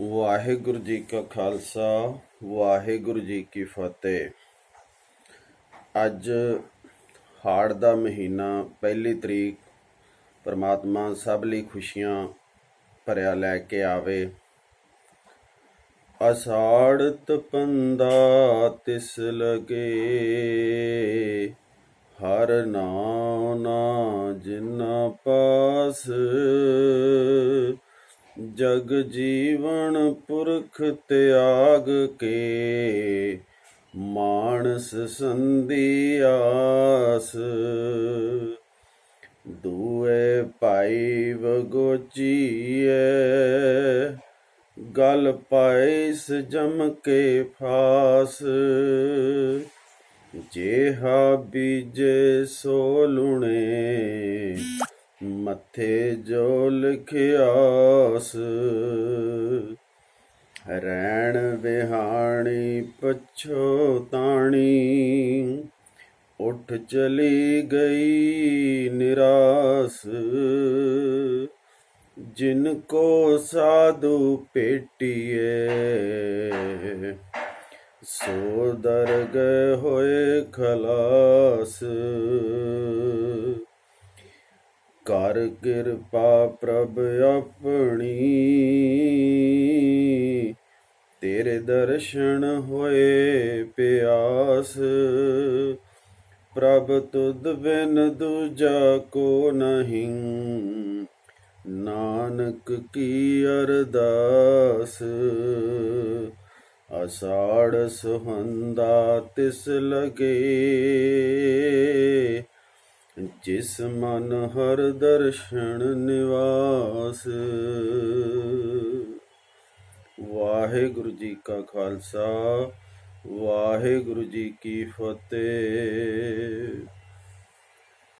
ਵਾਹਿਗੁਰੂ ਜੀ ਕਾ ਖਾਲਸਾ, ਵਾਹਿਗੁਰੂ ਜੀ ਕੀ ਫਤਿਹ। ਅੱਜ ਹਾੜ ਦਾ ਮਹੀਨਾ, ਪਹਿਲੀ ਤਰੀਕ, ਪ੍ਰਮਾਤਮਾ ਸਭ ਲਈ ਖੁਸ਼ੀਆਂ ਭਰਿਆ ਲੈ ਕੇ ਆਵੇ। ਅਸਾੜ ਤਪੰਦਾ ਤਿਸ ਲਗੇ, ਹਰ ਨਾਮ ਨਾ ਜਿਨਾ ਪਾਸ ਜਗ ਜੀਵਨ ਪੁਰਖ ਤਿਆਗ ਕੇ, ਮਾਨਸ ਸੰਧਿਆਸ ਦੂਏ ਭਾਈ ਵਗੋਚੀਏ ਗਲ ਪਾਇਸ ਜਮ ਕੇ ਫਾਸ। ਜੇਹਾ ਬੀਜੇ ਸੋ ਲੁਣੇ ਮੱਥੇ ਜੋ ਲਿਖਿਆਸ ਰੈਣ ਵਿਹਾਣੀ ਪਛੋਤਾਣੀ ਉੱਠ ਚਲੀ ਗਈ ਨਿਰਾਸ। ਜਿਨ ਕੋ ਸਾਧੂ ਭੇਟੀਏ ਸੋ ਦਰ ਗਏ ਹੋਏ ਖਲਾਸ। ਕਰ ਕਿਰਪਾ ਪ੍ਰਭ ਆਪਣੀ। ਤੇਰੇ ਦਰਸ਼ਨ ਹੋਏ ਪਿਆਸ, ਪ੍ਰਭ ਤੁਧ ਬਿਨ ਦੂਜਾ ਕੋ ਨਹੀਂ। ਨਾਨਕ ਕੀ ਅਰਦਾਸ ਅਸਾੜ ਸੁਹੰਦਾ ਤਿਸ ਲਗੇ। ਜਿਸ ਮਨ ਹਰ ਦਰਸ਼ਨ ਨਿਵਾਸ। ਵਾਹਿਗੁਰੂ ਜੀ ਕਾ ਖਾਲਸਾ ਵਾਹਿਗੁਰੂ ਜੀ ਕੀ ਫਤਿਹ।